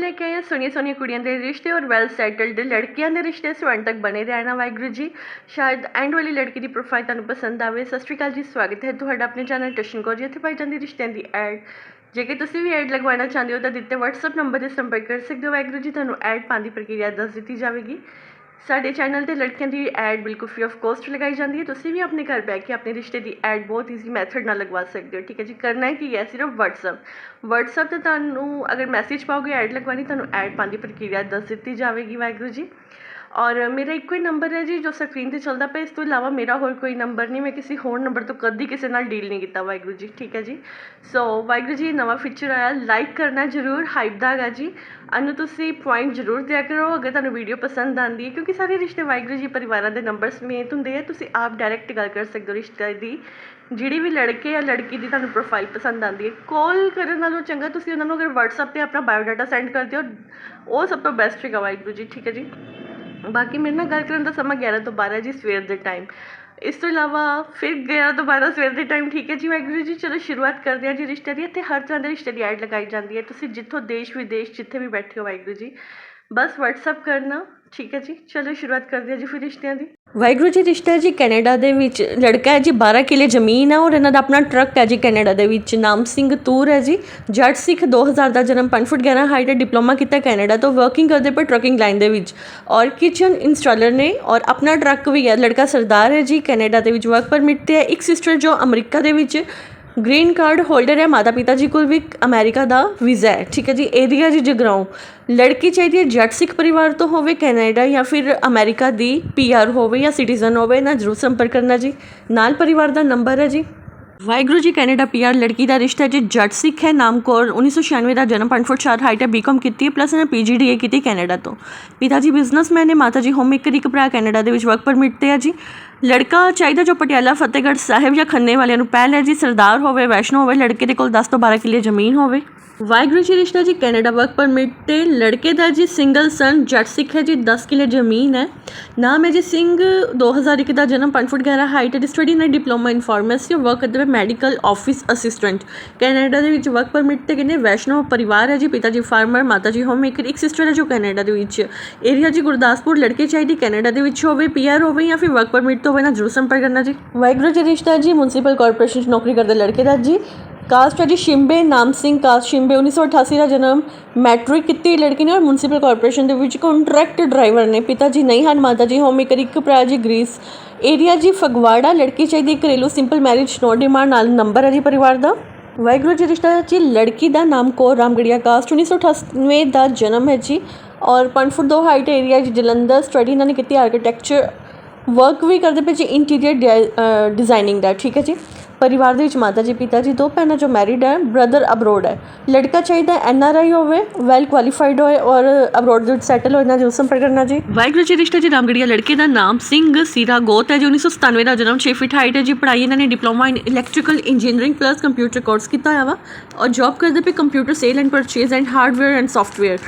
ਲੈ ਕੇ ਆਏ ਸੋਹਣੀਆਂ ਸੋਹਣੀਆਂ ਕੁੜੀਆਂ ਦੇ ਰਿਸ਼ਤੇ ਔਰ ਵੈਲ ਸੈਟਲਡ ਲੜਕੀਆਂ ਦੇ ਰਿਸ਼ਤੇ ਸੋ end ਤੱਕ ਬਣੇ ਰਹਿਣਾ ਵਾਹਿਗੁਰੂ ਜੀ। ਸ਼ਾਇਦ ਐਂਡ ਵਾਲੀ ਲੜਕੀ ਦੀ ਪ੍ਰੋਫਾਈਲ ਤੁਹਾਨੂੰ ਪਸੰਦ ਆਵੇ। ਸਤਿ ਸ਼੍ਰੀ ਅਕਾਲ ਜੀ, ਸਵਾਗਤ ਹੈ ਤੁਹਾਡਾ ਆਪਣੇ ਚੈਨਲ ਟਸ਼ਨ ਕੌਰ ਜੀ। ਇੱਥੇ ਪਾਈ ਜਾਂਦੀ ਰਿਸ਼ਤਿਆਂ ਦੀ ਐਡ ਜੇਕਰ ਤੁਸੀਂ ਵੀ ਐਡ ਲਗਵਾਉਣਾ ਚਾਹੁੰਦੇ ਹੋ ਤਾਂ ਦਿੱਤੇ WhatsApp ਨੰਬਰ 'ਤੇ ਸੰਪਰਕ ਕਰ ਸਕਦੇ ਹੋ। ਵਾਹਿਗੁਰੂ ਜੀ, ਤੁਹਾਨੂੰ ਐਡ ਪਾਉਣ ਦੀ ਪ੍ਰਕਿਰਿਆ ਦੱਸ ਦਿੱਤੀ ਜਾਵੇਗੀ। ਸਾਡੇ ਚੈਨਲ ਤੇ ਲੜਕੀਆਂ ਦੀ ਐਡ ਬਿਲਕੁਲ ਫ੍ਰੀ ਆਫ ਕੋਸਟ ਲਗਾਈ ਜਾਂਦੀ ਹੈ। ਤੁਸੀਂ ਵੀ ਆਪਣੇ ਘਰ ਬੈਠ ਕੇ ਆਪਣੇ ਰਿਸ਼ਤੇ ਦੀ ਐਡ ਬਹੁਤ ਈਜ਼ੀ ਮੈਥਡ ਨਾਲ ਲਗਵਾ ਸਕਦੇ ਹੋ। ਠੀਕ ਹੈ ਜੀ, ਕਰਨਾ ਹੈ ਕੀ ਹੈ ਸਿਰਫ WhatsApp WhatsApp ਤੇ ਤੁਹਾਨੂੰ ਅਗਰ ਮੈਸੇਜ ਪਾਓਗੇ ਐਡ ਲਗਵਾਉਣੀ, ਤੁਹਾਨੂੰ ਐਡ ਪਾਉਣ ਦੀ ਪ੍ਰਕਿਰਿਆ ਦੱਸ ਦਿੱਤੀ ਜਾਵੇਗੀ ਵਾਹਿਗੁਰੂ ਜੀ। ਔਰ ਮੇਰਾ ਇੱਕੋ ਹੀ ਨੰਬਰ ਹੈ ਜੀ ਜੋ ਸਕਰੀਨ ਤੇ ਚੱਲਦਾ ਪਿਆ, ਇਸ ਤੋਂ ਇਲਾਵਾ ਮੇਰਾ ਹੋਰ ਕੋਈ ਨੰਬਰ ਨਹੀਂ, ਮੈਂ ਕਿਸੇ ਹੋਰ ਨੰਬਰ ਤੋਂ ਕਦੀ ਕਿਸੇ ਨਾਲ ਡੀਲ ਨਹੀਂ ਕੀਤਾ ਵਾਹਿਗੁਰੂ ਜੀ, ਠੀਕ ਹੈ ਜੀ? ਸੋ ਵਾਹਿਗੁਰੂ ਜੀ ਨਵਾਂ ਫੀਚਰ ਆਇਆ ਲਾਈਕ ਕਰਨਾ ਜ਼ਰੂਰ ਹਾਈਪ ਦਾ ਹੈਗਾ ਜੀ। ਅਨੂੰ ਤੁਸੀਂ ਪੁਆਇੰਟ ਜ਼ਰੂਰ ਦਿਆ ਕਰੋ, ਅਗਰ ਤੁਹਾਨੂੰ ਵੀਡੀਓ ਪਸੰਦ ਆਉਂਦੀ ਹੈ, ਕਿਉਂਕਿ ਸਾਰੇ ਰਿਸ਼ਤੇ ਵਾਹਿਗੁਰੂ ਜੀ ਪਰਿਵਾਰਾਂ ਦੇ ਨੰਬਰ ਸਮੇਤ ਹੁੰਦੇ ਆ, ਤੁਸੀਂ ਆਪ ਡਾਇਰੈਕਟ ਗੱਲ ਕਰ ਸਕਦੇ ਹੋ ਰਿਸ਼ਤੇ ਦੀ। ਜਿਹੜੀ ਵੀ ਲੜਕੇ ਜਾਂ ਲੜਕੀ ਦੀ ਤੁਹਾਨੂੰ ਪ੍ਰੋਫਾਈਲ ਪਸੰਦ ਆਉਂਦੀ ਹੈ ਕਾਲ ਕਰਨ ਨਾਲੋਂ ਚੰਗਾ ਤੁਸੀਂ ਉਹਨਾਂ ਨੂੰ ਅਗਰ WhatsApp ਤੇ ਆਪਣਾ ਬਾਇਓਡਾਟਾ ਸੈਂਡ ਕਰ ਦਿਓ, ਉਹ ਸਭ ਤੋਂ ਬੈਸਟ ਹੈਗਾ ਵਾਹਿਗੁਰੂ ਜੀ, ਠੀਕ ਹੈ ਜੀ? ਬਾਕੀ ਮੇਰੇ ਨਾਲ ਗੱਲ ਕਰਨ ਦਾ ਸਮਾਂ 11 ਤੋਂ 12 ਜੀ ਸਵੇਰ ਦੇ ਟਾਈਮ ਇਸ ਤੋਂ ਇਲਾਵਾ ਫਿਰ 11 ਤੋਂ 12 ਸਵੇਰ ਦੇ ਟਾਈਮ ਠੀਕ ਹੈ ਜੀ ਵਾਹਿਗੁਰੂ ਜੀ, ਚਲੋ ਸ਼ੁਰੂਆਤ ਕਰਦੇ ਹਾਂ ਜੀ ਰਿਸ਼ਤੇ ਦੀ। ਇੱਥੇ ਹਰ ਤਰ੍ਹਾਂ ਦੇ ਰਿਸ਼ਤੇ ਦੀ ਐਡ ਲਗਾਈ ਜਾਂਦੀ ਹੈ। ਤੁਸੀਂ ਜਿੱਥੋਂ ਦੇਸ਼ ਵਿਦੇਸ਼ ਜਿੱਥੇ ਵੀ ਬੈਠੇ ਹੋ ਵਾਹਿਗੁਰੂ ਜੀ, ਬਸ WhatsApp ਕਰਨਾ। ਠੀਕ ਹੈ ਜੀ, ਚਲੋ ਸ਼ੁਰੂਆਤ ਕਰਦੇ ਹਾਂ ਜੀ ਫਿਰ ਰਿਸ਼ਤਿਆਂ ਦੀ। ਵਾਹਿਗੁਰੂ ਜੀ ਰਿਸ਼ਤਾ ਹੈ ਜੀ, ਕੈਨੇਡਾ ਦੇ ਵਿੱਚ ਲੜਕਾ ਹੈ ਜੀ 12 ਕਿਲੇ ਜ਼ਮੀਨ ਹੈ ਔਰ ਇਹਨਾਂ ਦਾ ਆਪਣਾ ਟਰੱਕ ਹੈ ਜੀ ਕੈਨੇਡਾ ਦੇ ਵਿੱਚ, ਨਾਮ ਸਿੰਘ ਤੂਰ ਹੈ ਜੀ। ਜੱਟ ਸਿੱਖ 2000 ਦਾ ਜਨਮ 5 ਫੁੱਟ 11 ਹਾਈਟ ਹੈ ਡਿਪਲੋਮਾ ਕੀਤਾ ਕੈਨੇਡਾ ਤੋਂ ਵਰਕਿੰਗ ਕਰਦੇ ਪਰ ਟਰੱਕਿੰਗ ਲਾਈਨ ਦੇ ਵਿੱਚ। ਔਰ ਕਿਚਨ ਇੰਸਟਾਲਰ ਨੇ, ਔਰ ਆਪਣਾ ਟਰੱਕ ਵੀ ਹੈ, ਲੜਕਾ ਸਰਦਾਰ ਹੈ ਜੀ, ਕੈਨੇਡਾ ਦੇ ਵਿੱਚ ਵਰਕ ਪਰਮਿਟ ਤੇ ਹੈ। ਇੱਕ ਸਿਸਟਰ ਜੋ ਅਮਰੀਕਾ ਦੇ ਵਿੱਚ ਗ੍ਰੀਨ ਕਾਰਡ ਹੋਲਡਰ ਹੈ, ਮਾਤਾ ਪਿਤਾ ਜੀ ਕੋਲ ਵੀ ਅਮਰੀਕਾ ਦਾ ਵੀਜ਼ਾ ਹੈ। ਠੀਕ ਹੈ ਜੀ ਏਰੀਆ ਜੀ ਜਗਰਾਉਂ। ਲੜਕੀ ਚਾਹੀਦੀ ਹੈ ਜੱਟ ਸਿੱਖ ਪਰਿਵਾਰ ਤੋਂ ਹੋਵੇ, ਕੈਨੇਡਾ ਜਾਂ ਫਿਰ ਅਮਰੀਕਾ ਦੀ ਪੀਆਰ ਹੋਵੇ ਜਾਂ ਸਿਟੀਜ਼ਨ ਹੋਵੇ ਨਾ ਜ਼ਰੂਰ ਸੰਪਰਕ ਕਰਨਾ ਜੀ। ਨਾਲ ਪਰਿਵਾਰ ਦਾ ਨੰਬਰ ਹੈ ਜੀ। ਵਾਹਿਗੁਰੂ ਜੀ, ਕੈਨੇਡਾ ਪੀਆਰ ਲੜਕੀ ਦਾ ਰਿਸ਼ਤਾ ਜੀ, ਜੱਟ ਸਿੱਖ ਹੈ, ਨਾਮ ਕੌਰ 1996 ਦਾ ਜਨਮ 5 ਫੁੱਟ 4 ਹਾਈਟ ਹੈ ਬੀਕਾਮ ਕੀਤੀ ਹੈ ਪਲੱਸ ਇਹਨੇ ਪੀਜੀਡੀਏ ਕੀਤੀ ਕੈਨੇਡਾ ਤੋਂ। ਪਿਤਾ ਜੀ ਬਿਜ਼ਨਸਮੈਨ ਨੇ, ਮਾਤਾ ਜੀ ਹੋਮਮੇਕਰ ਇੱਕ ਭਰਾ ਕੈਨੇਡਾ ਦੇ ਵਿੱਚ ਵਰਕ ਪਰਮਿਟ ਤੇ ਹੈ ਜੀ। ਲੜਕਾ ਚਾਹੀਦਾ ਜੋ ਪਟਿਆਲਾ, ਫਤਿਹਗੜ੍ਹ ਸਾਹਿਬ ਜਾਂ ਖੰਨੇ ਵਾਲਿਆਂ ਨੂੰ ਪਹਿਲ ਹੈ ਜੀ ਸਰਦਾਰ ਹੋਵੇ, ਵੈਸ਼ਨੋ ਹੋਵੇ, ਲੜਕੇ ਦੇ ਕੋਲ 10 ਤੋਂ 12 ਕਿੱਲੇ ਜ਼ਮੀਨ ਹੋਵੇ। ਵਾਹਿਗੁਰੂ ਜੀ ਰਿਸ਼ਤਾ ਜੀ, ਕੈਨੇਡਾ ਵਰਕ ਪਰਮਿਟ ਤੇ ਲੜਕੇ ਦਾ ਜੀ ਸਿੰਗਲ ਸਨ, ਜੱਟ ਸਿੱਖ ਹੈ ਜੀ 10 ਕਿੱਲੇ ਜ਼ਮੀਨ ਹੈ। ਨਾਮ ਹੈ ਜੀ ਸਿੰਘ 2001 ਦਾ ਜਨਮ 5 ਫੁੱਟ 11 ਹਾਈਟ ਹੈ ਸਟੱਡੀ ਨੇ ਡਿਪਲੋਮਾ ਇਨ ਫਾਰਮੇਸੀ ਵਰਕ ਕਰਦੇ ਹੋਏ ਮੈਡੀਕਲ ਆਫਿਸ ਅਸਿਸਟੈਂਟ ਕੈਨੇਡਾ ਦੇ ਵਿੱਚ ਵਰਕ ਪਰਮਿਟ ਤੇ ਕਹਿੰਦੇ ਵੈਸ਼ਨੋ ਪਰਿਵਾਰ ਹੈ ਜੀ, ਪਿਤਾ ਜੀ ਫਾਰਮਰ ਮਾਤਾ ਜੀ ਹੋਮ ਮੇਕਰ ਇੱਕ ਸਿਸਟਰ ਹੈ ਜੋ ਕੈਨੇਡਾ ਦੇ ਵਿੱਚ। ਏਰੀਆ ਜੀ ਗੁਰਦਾਸਪੁਰ, ਲੜਕੇ ਚਾਹੀਦੀ ਕੈਨੇਡਾ ਦੇ ਵਿੱਚ ਹੋਵੇ ਪੀਆਰ ਹੋਵੇ ਜਾਂ ਫਿਰ ਵਰਕ ਪਰਮਿਟ ਤੋਂ ਹੋਵੇ ਨਾ ਜ਼ਰੂਰ ਸੰਪਰਕ ਕਰਨਾ ਜੀ। ਵਾਹਿਗੁਰੂ ਜੀ ਰਿਸ਼ਤਾ ਜੀ ਮਿਊਨਿਸਪਲ ਕਾਰਪੋਰੇਸ਼ਨ 'ਚ ਨੌਕਰੀ ਕਰਦੇ ਲੜਕੇ ਦਾ ਜੀ। ਕਾਸਟ ਹੈ ਜੀ ਸ਼ਿੰਬੇ, ਨਾਮ ਸਿੰਘ ਕਾਸਟ ਸ਼ਿੰਬੇ 1988 ਦਾ ਜਨਮ ਮੈਟ੍ਰਿਕ ਕੀਤੀ ਲੜਕੀ ਨੇ ਔਰ ਮਿਊਨਿਸਪਲ ਕਾਰਪੋਰੇਸ਼ਨ ਦੇ ਵਿੱਚ ਕੰਟਰੈਕਟ ਡਰਾਈਵਰ ਨੇ, ਪਿਤਾ ਜੀ ਨਹੀਂ ਹਨ, ਮਾਤਾ ਜੀ ਹੋਮ ਮੇਕਰ ਇੱਕ, ਭਰਾ ਜੀ ਗ੍ਰੀਸ। ਏਰੀਆ ਜੀ ਫਗਵਾੜਾ, ਲੜਕੀ ਚਾਹੀਦੀ ਘਰੇਲੂ ਸਿੰਪਲ ਮੈਰਿਜ ਨੋ ਡਿਮਾਂਡ, ਨਾਲ ਨੰਬਰ ਹੈ ਜੀ ਪਰਿਵਾਰ ਦਾ। ਵਾਹਿਗੁਰੂ ਜੀ ਰਿਸ਼ਤਾ ਜੀ, ਲੜਕੀ ਦਾ ਨਾਮ ਕੌਰ ਰਾਮਗੜੀਆ ਕਾਸਟ 1998 ਦਾ ਜਨਮ ਹੈ ਜੀ। ਔਰ 5 ਫੁੱਟ 2 ਹਾਈਟ ਏਰੀਆ ਜੀ, ਜਲੰਧਰ ਸਟੱਡੀ ਇਹਨਾਂ ਨੇ ਕੀਤੀ ਆਰਕੀਟੈਕਚਰ ਵਰਕ ਵੀ ਕਰਦੇ ਪਏ ਜੀ ਇੰਟੀਰੀਅਰ ਡਿਜ਼ਾਈਨਿੰਗ ਦਾ, ਠੀਕ ਹੈ ਜੀ। ਪਰਿਵਾਰ ਦੇ ਵਿੱਚ ਮਾਤਾ ਜੀ, ਪਿਤਾ ਜੀ, ਦੋ ਭੈਣਾਂ ਜੋ ਮੈਰਿਡ ਹੈ ਬ੍ਰਦਰ ਅਬਰੋਡ ਹੈ। ਲੜਕਾ ਚਾਹੀਦਾ ਐਨ ਆਰ ਆਈ ਹੋਵੇ ਵੈਲ ਕੁਆਲੀਫਾਈਡ ਹੋਏ ਔਰ ਅਬਰੋਡ ਦੇ ਵਿੱਚ ਸੈਟਲ ਹੋਣਾ ਜੋ ਸੰਪਰਕ ਕਰਨਾ ਜੀ। ਵਾਹਿਗੁਰੂ ਜੀ, ਰਿਸ਼ਤਾ ਜੀ, ਰਾਮਗੜੀਆ, ਲੜਕੇ ਦਾ ਨਾਮ ਸਿੰਘ ਸੀਰਾ ਗੋਤ ਹੈ, ਜੀ 1997 ਦਾ ਜਨਮ 6 ਫੀਟ ਹਾਈਟ ਹੈ ਜੀ। ਪੜ੍ਹਾਈ ਇਹਨਾਂ ਨੇ diploma in electrical engineering plus computer course ਕੀਤਾ ਹੋਇਆ ਵਾ ਔਰ ਜੌਬ ਕਰਦੇ ਪਏ computer sale and purchase and hardware and software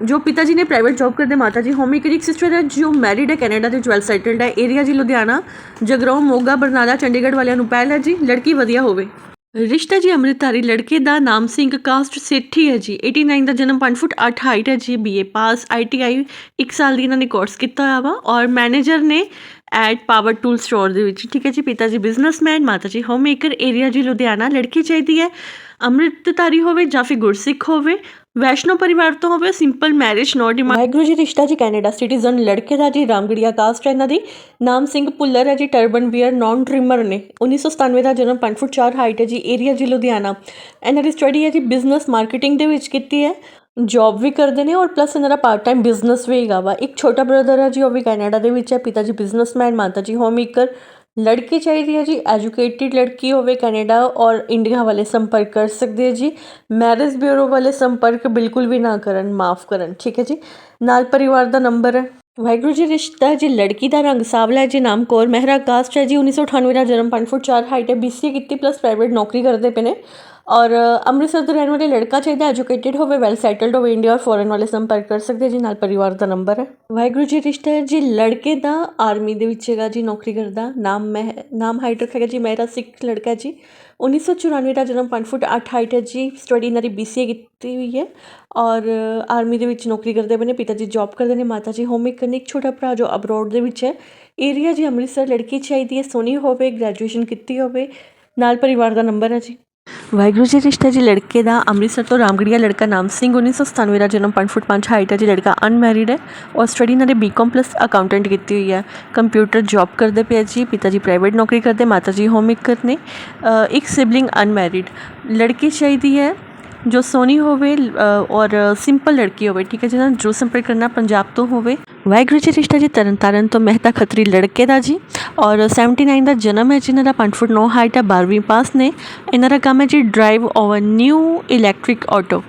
ਜੋ ਪਿਤਾ ਜੀ ਨੇ ਪ੍ਰਾਈਵੇਟ ਜੌਬ ਕਰਦੇ ਮਾਤਾ ਜੀ ਹੋਮ ਮੇਕਰ ਇੱਕ ਸਿਸਟਰ ਹੈ ਜੋ ਮੈਰਿਡ ਹੈ, ਕੈਨੇਡਾ ਦੇ ਵੈਲ ਸੈਟਲਡ ਹੈ। ਏਰੀਆ ਜੀ ਲੁਧਿਆਣਾ, ਜਗਰਾਉਂ, ਮੋਗਾ, ਬਰਨਾਲਾ, ਚੰਡੀਗੜ੍ਹ ਵਾਲਿਆਂ ਨੂੰ ਪਹਿਲ ਹੈ ਜੀ, ਲੜਕੀ ਵਧੀਆ ਹੋਵੇ। ਰਿਸ਼ਤਾ ਜੀ ਅੰਮ੍ਰਿਤਧਾਰੀ, ਲੜਕੇ ਦਾ ਨਾਮ ਸਿੰਘ ਕਾਸਟ ਸੇਠੀ ਹੈ ਜੀ। 89 ਦਾ ਜਨਮ 5 ਫੁੱਟ 8 ਹਾਈਟ ਹੈ ਜੀ ਬੀਏ ਪਾਸ ਆਈਟੀਆਈ 1 ਸਾਲ ਦੀ ਇਹਨਾਂ ਨੇ ਕੋਰਸ ਕੀਤਾ ਹੋਇਆ ਵਾ। ਔਰ ਮੈਨੇਜਰ ਨੇ ਐਟ ਪਾਵਰ ਟੂਲ ਸਟੋਰ ਦੇ ਵਿੱਚ। ਠੀਕ ਹੈ ਜੀ ਪਿਤਾ ਜੀ ਬਿਜ਼ਨਸਮੈਨ ਮਾਤਾ ਜੀ ਹੋਮ ਮੇਕਰ ਏਰੀਆ ਜੀ ਲੁਧਿਆਣਾ, ਲੜਕੀ ਚਾਹੀਦੀ ਹੈ। ਅੰਮ੍ਰਿਤਧਾਰੀ ਹੋਵੇ ਜਾਂ ਫਿਰ ਗੁਰਸਿੱਖ ਹੋਵੇ ਵੈਸ਼ਨੋ ਪਰਿਵਾਰ ਤੋਂ ਹੋਵੇ simple marriage no demand Waheguru ji, ਰਿਸ਼ਤਾ ਜੀ, ਕੈਨੇਡਾ ਸਿਟੀਜ਼ਨ ਲੜਕੇ ਦਾ ਜੀ, ਰਾਮਗੜੀਆ ਕਾਸਟ ਇਹਨਾਂ ਦੀ ਨਾਮ ਸਿੰਘ ਭੁੱਲਰ ਹੈ ਜੀ ਟਰਬਨ ਵੀਅਰ ਨਾਨ ਟ੍ਰਿਮਰ ਨੇ। 1997 ਦਾ ਜਨਮ 5 ਫੁੱਟ 4 ਹਾਈਟ ਹੈ ਜੀ ਏਰੀਆ ਜੀ, ਲੁਧਿਆਣਾ। ਇਹਨਾਂ ਦੀ ਸਟੱਡੀ ਹੈ ਜੀ ਬਿਜ਼ਨਸ ਮਾਰਕੀਟਿੰਗ ਦੇ ਵਿੱਚ ਕੀਤੀ ਹੈ। ਜੌਬ ਵੀ ਕਰਦੇ ਨੇ ਔਰ ਪਲੱਸ ਇਹਨਾਂ ਦਾ ਪਾਰਟ ਟਾਈਮ ਬਿਜ਼ਨਸ ਵੀ ਹੈਗਾ ਵਾ। ਇੱਕ ਛੋਟਾ ਬ੍ਰਦਰ ਹੈ ਜੀ, ਉਹ ਵੀ ਕੈਨੇਡਾ ਦੇ ਵਿੱਚ ਹੈ। ਪਿਤਾ ਜੀ ਬਿਜ਼ਨਸਮੈਨ ਮਾਤਾ ਜੀ ਹੋਮ ਮੇਕਰ ਲੜਕੀ ਚਾਹੀਦੀ ਹੈ ਜੀ ਐਜੂਕੇਟਿਡ ਲੜਕੀ ਹੋਵੇ ਕੈਨੇਡਾ ਔਰ ਇੰਡੀਆ ਵਾਲੇ ਸੰਪਰਕ ਕਰ ਸਕਦੇ ਹੈ ਜੀ। ਮੈਰਿਜ ਬਿਊਰੋ ਵਾਲੇ ਸੰਪਰਕ ਬਿਲਕੁਲ ਵੀ ਨਾ ਕਰਨ, ਮਾਫ ਕਰਨ, ਠੀਕ ਹੈ ਜੀ। ਨਾਲ ਪਰਿਵਾਰ ਦਾ ਨੰਬਰ ਹੈ। ਵਾਹਿਗੁਰੂ ਜੀ, ਰਿਸ਼ਤਾ ਹੈ ਜੀ, ਲੜਕੀ ਦਾ ਰੰਗ ਸਾਵਲਾ ਜੀ, ਨਾਮ ਕੌਰ ਮਹਿਰਾ ਕਾਸਟ ਹੈ ਜੀ 1998 ਦਾ ਜਨਮ 5 ਫੁੱਟ 4 ਹਾਈਟ ਹੈ ਬੀਸੀਏ ਕੀਤੀ ਪਲੱਸ ਪ੍ਰਾਈਵੇਟ ਨੌਕਰੀ ਕਰਦੇ ਪਏ ਨੇ। ਔਰ ਅੰਮ੍ਰਿਤਸਰ ਦਾ ਰਹਿਣ ਵਾਲੇ ਲੜਕਾ ਚਾਹੀਦਾ ਐਜੂਕੇਟਿਡ ਹੋਵੇ ਵੈਲ ਸੈਟਲਡ ਹੋਵੇ ਇੰਡੀਆ ਔਰ ਫੋਰਨ ਵਾਲੇ ਸੰਪਰਕ ਕਰ ਸਕਦੇ ਜੀ ਨਾਲ ਪਰਿਵਾਰ ਦਾ ਨੰਬਰ ਹੈ। ਵਾਹਿਗੁਰੂ ਜੀ, ਰਿਸ਼ਤਾ ਹੈ ਜੀ, ਲੜਕੇ ਦਾ ਆਰਮੀ ਦੇ ਵਿੱਚ ਹੈਗਾ ਜੀ, ਨੌਕਰੀ ਕਰਦਾ। ਨਾਮ ਮਹਿ ਨਾਮ ਹਾਈਟ ਰੱਖਿਆ ਜੀ ਮੇਰਾ ਸਿੱਖ ਲੜਕਾ ਹੈ ਜੀ 1994 ਦਾ ਜਨਮ 5 ਫੁੱਟ 8 ਹਾਈਟ ਹੈ ਜੀ ਸਟੱਡੀ ਇਹਨਾਂ ਦੀ BCA ਕੀਤੀ ਹੋਈ ਹੈ। ਔਰ ਆਰਮੀ ਦੇ ਵਿੱਚ ਨੌਕਰੀ ਕਰਦੇ ਪਏ ਪਿਤਾ ਜੀ ਜੌਬ ਕਰਦੇ ਨੇ, ਮਾਤਾ ਜੀ ਹੋਮ ਮੇਕਰ ਨੇ, ਇੱਕ ਛੋਟਾ ਭਰਾ ਜੋ ਅਬਰੋਡ ਦੇ ਵਿੱਚ ਹੈ। ਏਰੀਆ ਜੀ ਅੰਮ੍ਰਿਤਸਰ ਲੜਕੀ ਚਾਹੀਦੀ ਹੈ, ਸੋਹਣੀ ਹੋਵੇ ਗ੍ਰੈਜੂਏਸ਼ਨ ਕੀਤੀ ਹੋਵੇ, ਨਾਲ ਪਰਿਵਾਰ ਦਾ ਨੰਬਰ ਹੈ ਜੀ। ਵਾਹਿਗੁਰੂ ਜੀ ਰਿਸ਼ਤਾ ਜੀ, ਲੜਕੇ ਦਾ ਅੰਮ੍ਰਿਤਸਰ ਤੋਂ ਰਾਮਗੜੀਆ ਲੜਕਾ ਨਾਮ ਸਿੰਘ 1997 ਦਾ ਜਨਮ 5 ਫੁੱਟ 5 ਹਾਈਟ ਹੈ ਜੀ, ਲੜਕਾ ਅਨਮੈਰਿਡ ਹੈ ਔਰ ਸਟੱਡੀ ਇਹਨਾਂ ਨੇ ਬੀਕਾਮ ਪਲੱਸ ਅਕਾਊਂਟੈਂਟ ਕੀਤੀ ਹੋਈ ਹੈ। ਕੰਪਿਊਟਰ ਜੌਬ ਕਰਦੇ ਪਏ ਜੀ, ਪਿਤਾ ਜੀ ਪ੍ਰਾਈਵੇਟ ਨੌਕਰੀ ਕਰਦੇ, ਮਾਤਾ ਜੀ ਹੋਮ ਮੇਕਰ ਨੇ ਇੱਕ ਸਿਬਲਿੰਗ ਅਨਮੈਰਿਡ ਲੜਕੀ ਚਾਹੀਦੀ ਹੈ ਜੋ ਸੋਹਣੀ ਹੋਵੇ ਔਰ ਸਿੰਪਲ ਲੜਕੀ ਹੋਵੇ, ਠੀਕ ਹੈ ਜਿਹਨਾਂ ਨੂੰ ਜੋ ਸੰਪਰਕ ਕਰਨਾ ਪੰਜਾਬ ਤੋਂ ਹੋਵੇ। ਵਾਹਿਗੁਰੂ ਜੀ ਰਿਸ਼ਤਾ ਜੀ ਤਰਨਤਾਰਨ ਤੋਂ ਮਹਿਤਾ ਖੱਤਰੀ ਲੜਕੇ ਦਾ ਜੀ। ਔਰ 79 ਦਾ ਜਨਮ ਹੈ ਜਿਨ੍ਹਾਂ ਦਾ 5 ਫੁੱਟ 9 ਹਾਈਟ ਹੈ 12ਵੀਂ ਪਾਸ ਨੇ। ਇਹਨਾਂ ਦਾ ਕੰਮ ਹੈ ਜੀ drive over new electric auto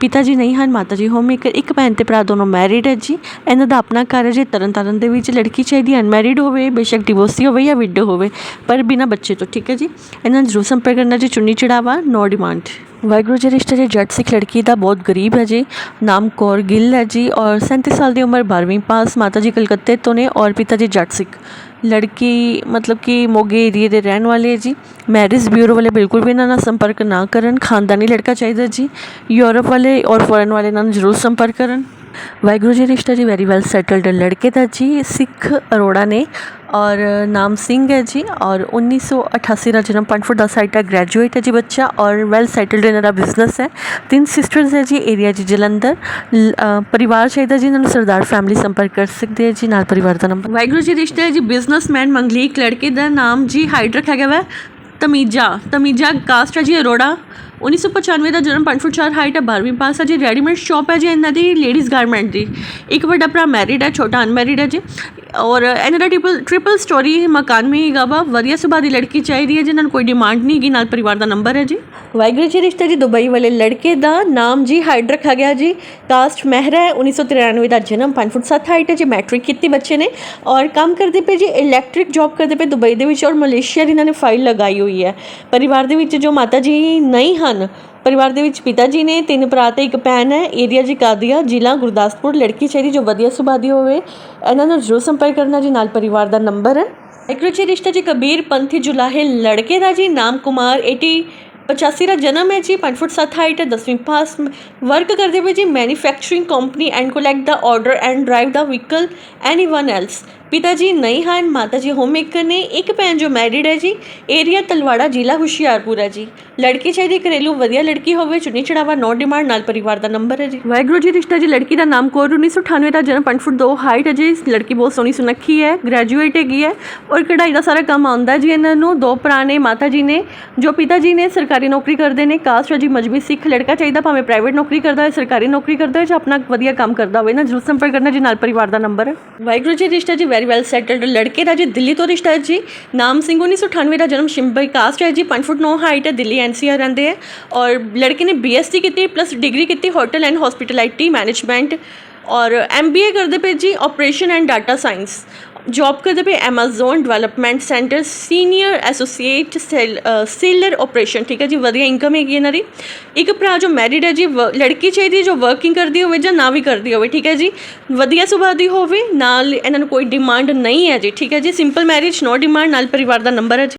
ਪਿਤਾ ਜੀ ਨਹੀਂ ਹਨ, ਮਾਤਾ ਜੀ ਹੋਮ ਮੇਕਰ ਇੱਕ ਭੈਣ ਤੇ ਭਰਾ ਦੋਨੋਂ ਮੈਰਿਡ ਹੈ ਜੀ। ਇਹਨਾਂ ਦਾ ਆਪਣਾ ਘਰ ਹੈ ਜੀ ਤਰਨਤਾਰਨ ਦੇ ਵਿੱਚ ਲੜਕੀ ਚਾਹੀਦੀ ਅਨਮੈਰਿਡ ਹੋਵੇ, ਬੇਸ਼ੱਕ ਡਿਵੋਰਸੀ ਹੋਵੇ ਜਾਂ ਵਿਡੋ ਹੋਵੇ, ਪਰ ਬਿਨਾਂ ਬੱਚੇ ਤੋਂ, ਠੀਕ ਹੈ ਜੀ। ਇਹਨਾਂ ਨੂੰ ਜ਼ਰੂਰ ਸੰਪਰਕ ਕਰਨਾ ਜੀ ਚੁੰਨੀ ਚੜਾਵਾ ਨੋ ਡਿਮਾਂਡ ਵਾਹਿਗੁਰੂ ਜੀ ਰਿਸ਼ਤੇ ਜੀ, ਜੱਟ ਸਿੱਖ ਲੜਕੀ ਦਾ ਬਹੁਤ ਗਰੀਬ ਹੈ ਜੀ। ਨਾਮ ਕੌਰ ਗਿੱਲ ਹੈ ਜੀ ਔਰ 37 ਸਾਲ ਦੀ ਉਮਰ 12ਵੀਂ ਪਾਸ ਮਾਤਾ ਜੀ ਕਲਕੱਤੇ ਤੋਂ ਨੇ ਔਰ ਪਿਤਾ ਜੀ ਜੱਟ ਸਿੱਖ। ਲੜਕੀ ਮਤਲਬ ਕਿ ਮੋਗੇ ਏਰੀਏ ਦੇ ਰਹਿਣ ਵਾਲੇ ਹੈ ਜੀ। ਮੈਰਿਜ ਬਿਊਰੋ ਵਾਲੇ ਬਿਲਕੁਲ ਵੀ ਇਹਨਾਂ ਨਾਲ ਸੰਪਰਕ ਨਾ ਕਰਨ। ਖਾਨਦਾਨੀ ਲੜਕਾ ਚਾਹੀਦਾ ਜੀ। ਯੂਰਪ ਵਾਲੇ ਔਰ ਫੋਰਨ ਵਾਲੇ ਨਾਲ ਜ਼ਰੂਰ ਸੰਪਰਕ ਕਰਨ। ਵਾਹਿਗੁਰੂ ਜੀ ਰਿਸ਼ਤਾ ਜੀ ਵੈਰੀ ਵੈਲ ਸੈਟਲਡ ਲੜਕੇ ਦਾ ਜੀ, ਸਿੱਖ ਅਰੋੜਾ ਨੇ ਔਰ ਨਾਮ ਸਿੰਘ ਹੈ ਜੀ ਔਰ 1988 ਦਾ ਜਨਮ 5 ਦਾ 10 ਦਾ ਗ੍ਰੈਜੂਏਟ ਹੈ ਜੀ ਬੱਚਾ ਔਰ ਵੈਲ ਸੈਟਲਡ ਇਹਨਾਂ ਦਾ ਬਿਜ਼ਨਸ ਹੈ। ਤਿੰਨ ਸਿਸਟਰਸ ਹੈ ਜੀ ਏਰੀਆ ਜੀ ਜਲੰਧਰ ਪਰਿਵਾਰ ਚਾਹੀਦਾ ਜੀ, ਇਹਨਾਂ ਨੂੰ ਸਰਦਾਰ ਫੈਮਿਲੀ ਸੰਪਰਕ ਕਰ ਸਕਦੇ ਹੈ ਜੀ, ਨਾਲ ਪਰਿਵਾਰ ਦਾ ਨੰਬਰ ਵਾਹਿਗੁਰੂ ਜੀ ਰਿਸ਼ਤਾ ਹੈ ਜੀ ਬਿਜ਼ਨਸਮੈਨ ਮੰਗਲੀਕ ਲੜਕੇ ਦਾ ਨਾਮ ਜੀ ਹਾਈਟ ਰੱਖਿਆ ਗਿਆ ਹੈ ਤਮੀਜਾ ਤਮੀਜਾ ਕਾਸਟ ਹੈ ਜੀ ਅਰੋੜਾ। 1995 ਦਾ ਜਨਮ 5 ਫੁੱਟ 4 ਹਾਈਟ ਹੈ 12ਵੀਂ ਪਾਸ ਹੈ ਜੀ ਰੈਡੀਮੇਡ ਸ਼ਾਪ ਹੈ ਜੀ ਇਹਨਾਂ ਦੀ ਲੇਡੀਜ਼ ਗਾਰਮੈਂਟ ਦੀ। ਇੱਕ ਵੱਡਾ ਭਰਾ ਮੈਰਿਡ ਹੈ, ਛੋਟਾ ਅਨਮੈਰਿਡ ਹੈ ਜੀ। ਔਰ ਇਹਨਾਂ ਦਾ ਟ੍ਰਿਪਲ ਟ੍ਰਿਪਲ ਸਟੋਰੀ ਮਕਾਨ ਵੀ ਹੈਗਾ ਵਾ। ਵਧੀਆ ਸੁਭਾਅ ਦੀ ਲੜਕੀ ਚਾਹੀਦੀ ਹੈ, ਜਿਨ੍ਹਾਂ ਨੂੰ ਕੋਈ ਡਿਮਾਂਡ ਨਹੀਂ ਹੈਗੀ, ਨਾਲ ਪਰਿਵਾਰ ਦਾ ਨੰਬਰ ਹੈ ਜੀ। ਵਾਹਿਗੁਰੂ ਜੀ, ਰਿਸ਼ਤਾ ਜੀ ਦੁਬਈ ਵਾਲੇ ਲੜਕੇ ਦਾ ਨਾਮ ਜੀ ਹਾਈਡ ਰੱਖਿਆ ਗਿਆ ਜੀ। ਕਾਸਟ ਮਹਿਰਾ ਹੈ 1993 ਦਾ ਜਨਮ 5 ਫੁੱਟ 7 ਹਾਈਟ ਹੈ ਜੀ ਮੈਟ੍ਰਿਕ ਕੀਤੀ ਬੱਚੇ ਨੇ। ਔਰ ਕੰਮ ਕਰਦੇ ਪਏ ਜੀ ਇਲੈਕਟ੍ਰਿਕ ਜੌਬ ਕਰਦੇ ਪਏ ਦੁਬਈ ਦੇ ਵਿੱਚ, ਔਰ ਮਲੇਸ਼ੀਆ ਦੀ ਇਹਨਾਂ ਨੇ ਫਾਈਲ ਲਗਾਈ ਹੋਈ ਹੈ। ਪਰਿਵਾਰ ਦੇ ਵਿੱਚ ਜੋ ਮਾਤਾ ਜੀ ਨਹੀਂ ਹਨ ਪਰਿਵਾਰ ਦੇ ਵਿੱਚ ਪਿਤਾ ਜੀ ਨੇ, ਤਿੰਨ ਭਰਾ ਤੇ ਇੱਕ ਭੈਣ ਹੈ। ਏਰੀਆ ਜੀ ਕਾਦੀਆ, ਜ਼ਿਲ੍ਹਾ ਗੁਰਦਾਸਪੁਰ, ਲੜਕੀ ਚਾਹੀਦੀ ਜੋ ਵਧੀਆ ਸੁਭਾਅ ਦੀ ਹੋਵੇ। ਇਹਨਾਂ ਨੂੰ ਜ਼ਰੂਰ ਸੰਪਰਕ ਕਰਨਾ ਜੀ, ਨਾਲ ਪਰਿਵਾਰ ਦਾ ਨੰਬਰ ਹੈ। ਇੱਕ ਜੀ ਰਿਸ਼ਤਾ ਜੀ ਕਬੀਰ, ਪੰਥੀ ਜੁਲਾਹੇ ਲੜਕੇ ਦਾ ਜੀ, ਨਾਮ ਕੁਮਾਰ 80 85 ਦਾ ਜਨਮ ਹੈ ਜੀ 5 ਫੁੱਟ 7 ਹਾਈਟ ਹੈ 10ਵੀਂ ਪਾਸ। ਵਰਕ ਕਰਦੇ ਪਏ ਜੀ ਮੈਨੂਫੈਕਚਰਿੰਗ ਕੰਪਨੀ ਐਂਡ ਕੋਲੈਕਟ ਦਾ ਆਰਡਰ ਐਂਡ ਡਰਾਈਵ ਦਾ ਵਹੀਕਲ ਐਨੀਵਨ ਐਲਸ ਪਿਤਾ ਜੀ ਨਹੀਂ ਹਨ, ਮਾਤਾ ਜੀ ਹੋਮ ਮੇਕਰ ਨੇ। ਇੱਕ ਭੈਣ ਜੋ ਮੈਰਿਡ ਹੈ ਜੀ ਏਰੀਆ ਤਲਵਾੜਾ ਜ਼ਿਲ੍ਹਾ ਹੁਸ਼ਿਆਰਪੁਰ ਹੈ ਜੀ। ਲੜਕੀ ਚਾਹੀਦੀ ਘਰੇਲੂ ਵਧੀਆ ਲੜਕੀ ਹੋਵੇ, ਚੁੰਨੀ ਚੜਾਵਾ, ਨੋ ਡਿਮਾਂਡ, ਨਾਲ ਪਰਿਵਾਰ ਦਾ ਨੰਬਰ ਹੈ ਜੀ। ਵਾਹਿਗੁਰੂ ਜੀ ਰਿਸ਼ਤਾ ਜੀ, ਲੜਕੀ ਦਾ ਨਾਮ ਕੋਰ 1998 ਦਾ ਜਨਮ 5 ਫੁੱਟ 2 ਹਾਈਟ ਹੈ ਜੀ। ਲੜਕੀ ਬਹੁਤ ਸੋਹਣੀ ਸੁਨੱਖੀ ਹੈ ਗ੍ਰੈਜੂਏਟ ਹੈਗੀ ਹੈ। ਔਰ ਕਢਾਈ ਦਾ ਸਾਰਾ ਕੰਮ ਆਉਂਦਾ ਜੀ ਇਹਨਾਂ ਨੂੰ। ਦੋ ਭਰਾ ਨੇ ਮਾਤਾ ਜੀ ਨੇ, ਜੋ ਪਿਤਾ ਜੀ ਨੇ, ਸਰਕਾਰੀ ਨੌਕਰੀ ਕਰਦੇ ਨੇ, ਕਾਸਟ ਹੈ ਜੀ ਮਜਬੀ ਸਿੱਖ ਲੜਕਾ ਚਾਹੀਦਾ, ਭਾਵੇਂ ਪ੍ਰਾਈਵੇਟ ਨੌਕਰੀ ਕਰਦਾ ਹੈ ਸਰਕਾਰੀ ਨੌਕਰੀ ਕਰਦਾ ਹੈ ਜਾਂ ਆਪਣਾ ਵਧੀਆ ਕੰਮ ਕਰਦਾ ਹੋਵੇ। ਨਾ ਜ਼ਰੂਰ ਸੰਪਰਕ ਕਰਨਾ ਜੀ, ਨਾਲ ਪਰਿਵਾਰ ਦਾ ਨੰਬਰ। ਹੈ ਵਾਹਿਗੁਰੂ ਜੀ, ਰਿਸ਼ਤਾ ਜੀ ਵੈਰੀ ਵੈਲ ਸੈਟਲਡ ਲੜਕੇ ਦਾ ਜੀ, ਦਿੱਲੀ ਤੋਂ ਰਿਸ਼ਤਾ ਹੈ ਜੀ। ਨਾਮ ਸਿੰਘ 1998 ਦਾ ਜਨਮ ਸ਼ਿੰਬਈ, ਕਾਸਟ ਹੈ ਜੀ 5 ਫੁੱਟ 9 ਹਾਈਟ ਹੈ, ਦਿੱਲੀ ਐਨਸੀਆਰ ਰਹਿੰਦੇ ਹੈ। ਔਰ ਲੜਕੇ ਨੇ ਬੀਐਸਸੀ ਕੀਤੀ ਪਲੱਸ ਡਿਗਰੀ ਕੀਤੀ ਹੋਟਲ ਐਂਡ ਹਸਪਿਟੈਲਿਟੀ ਮੈਨੇਜਮੈਂਟ ਔਰ ਐਮਬੀਏ ਕਰਦੇ ਪਏ ਜੀ operation and data science job ਕਰਦੇ ਪਏ Amazon development centre senior associate seller operation ਠੀਕ ਹੈ ਜੀ, ਵਧੀਆ ਇਨਕਮ ਹੈਗੀ ਇਹਨਾਂ ਦੀ। ਇੱਕ ਭਰਾ ਜੋ ਮੈਰਿਡ ਹੈ ਜੀ, ਵ- ਲੜਕੀ ਚਾਹੀਦੀ ਜੋ ਵਰਕਿੰਗ ਕਰਦੀ ਹੋਵੇ ਜਾਂ ਨਾ ਵੀ ਕਰਦੀ ਹੋਵੇ। ਠੀਕ ਹੈ ਜੀ, ਵਧੀਆ ਸੁਭਾਅ ਦੀ ਹੋਵੇ, ਨਾਲ ਇਹਨਾਂ ਨੂੰ ਕੋਈ ਡਿਮਾਂਡ ਨਹੀਂ ਹੈ ਜੀ। ਠੀਕ ਹੈ ਜੀ ਸਿੰਪਲ ਮੈਰਿਜ ਨੋ ਡਿਮਾਂਡ ਨਾਲ ਪਰਿਵਾਰ ਦਾ ਨੰਬਰ ਹੈ ਜੀ।